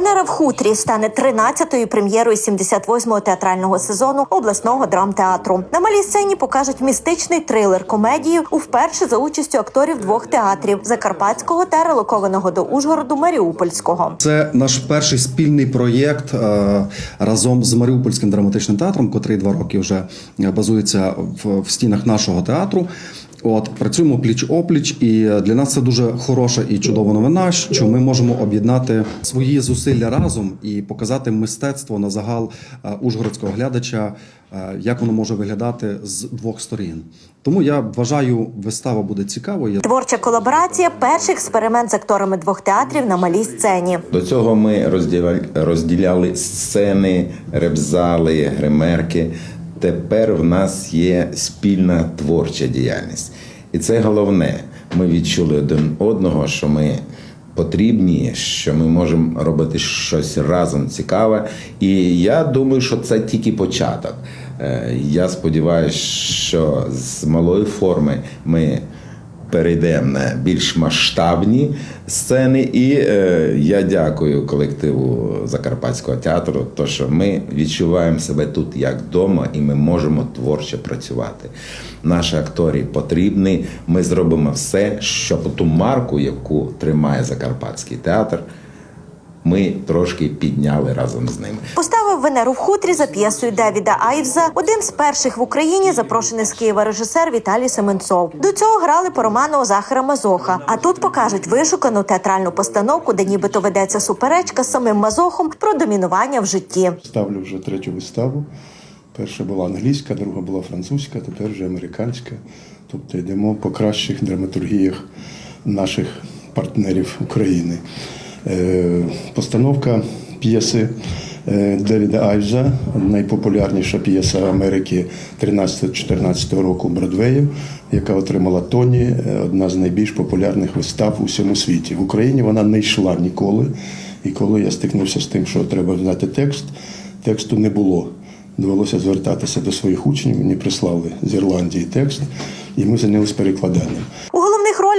Венера в хутрі стане 13-ю прем'єрою 78-го театрального сезону обласного драмтеатру. На малій сцені покажуть містичний трилер комедію вперше за участю акторів двох театрів Закарпатського та релокованого до Ужгороду Маріупольського. Це наш перший спільний проєкт е, разом з Маріупольським драматичним театром, котрий два роки вже е, базується в стінах нашого театру. От працюємо пліч опліч, і для нас це дуже хороша і чудова новина, що ми можемо об'єднати свої зусилля разом і показати мистецтво на загал е, ужгородського глядача, е, як воно може виглядати з двох сторін. Тому я вважаю, вистава буде цікавою. Творча колаборація перший експеримент з акторами двох театрів на малій сцені. До цього ми розділяли, розділяли сцени, ребзали, гримерки. Тепер в нас є спільна творча діяльність. І це головне. Ми відчули один одного, що ми потрібні, що ми можемо робити щось разом цікаве. І я думаю, що це тільки початок. Е, Я сподіваюся, що з малої форми ми перейдемо на більш масштабні сцени. І е, я дякую колективу Закарпатського театру, то що ми відчуваємо себе тут як вдома, і ми можемо творче працювати. Наші акторі потрібні. Ми зробимо все, щоб ту марку, яку тримає Закарпатський театр, ми трошки підняли разом з ними. Поставив Венеру в хутрі за п'єсою Девіда Айвза. Один з перших в Україні запрошений з Києва режисер Віталій Семенцов. До цього грали по роману Захара Мазоха. А тут покажуть вишукану театральну постановку, де нібито ведеться суперечка з самим Мазохом про домінування в житті. Ставлю вже третю виставу. Перша була англійська, друга була французька, тепер вже американська. Тобто йдемо по кращих драматургіях наших партнерів України. Е, Постановка п'єси е, Девіда Айвза, найпопулярніша п'єса Америки 13-14 року Бродвею, яка отримала Тоні, е, одна з найбільш популярних вистав у всьому світі. В Україні вона не йшла ніколи. І коли я стикнувся з тим, що треба знати текст, тексту не було. Довелося звертатися до своїх учнів. Мені прислали з Ірландії текст, і ми зайнялися перекладанням.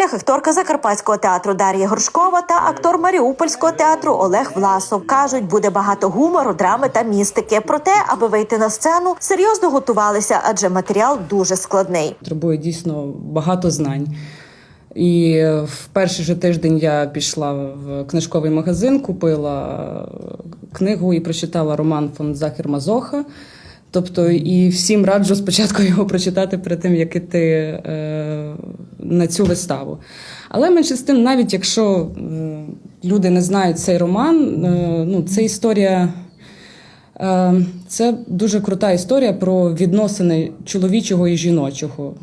Ролях акторка Закарпатського театру Дар'я Горшкова та актор Маріупольського театру Олег Власов кажуть, буде багато гумору, драми та містики. Проте, аби вийти на сцену, серйозно готувалися, адже матеріал дуже складний. Потребує дійсно багато знань. І в перший же тиждень я пішла в книжковий магазин, купила книгу і прочитала роман фон Захер Мазоха. Тобто, і всім раджу спочатку його прочитати перед тим, як іти е, на цю виставу. Але менше з тим, навіть якщо е, люди не знають цей роман, е, ну це історія. Е, Це дуже крута історія про відносини чоловічого і жіночого.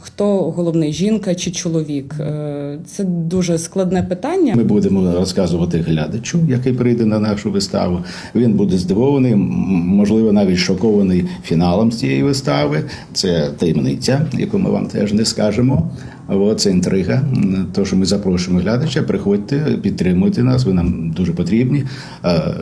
Хто головний жінка чи чоловік? Е, Це дуже складне питання. Ми будемо розказувати глядачу, який прийде на нашу виставу. Він буде здивований, можливо, навіть шокований фіналом цієї вистави. Це таємниця, яку ми вам теж не скажемо. От, це інтрига. М, То, що ми запрошуємо глядача, приходьте, підтримуйте нас. Ви нам дуже потрібні,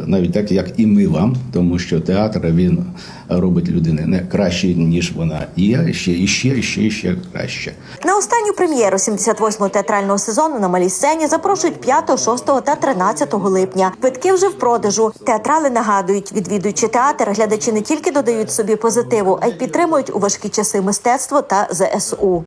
навіть так як і ми вам, тому що театр він робить людину не краще, ніж вона є, ще і ще, і ще, і ще краще. На останню прем'єру 78-го театрального сезону на малій сцені запрошують 5, 6 та 13 липня. Квитки вже в продажу. Театрали нагадують, відвідуючи театр, глядачі не тільки додають собі позитиву, а й підтримують у важкі часи мистецтво та ЗСУ.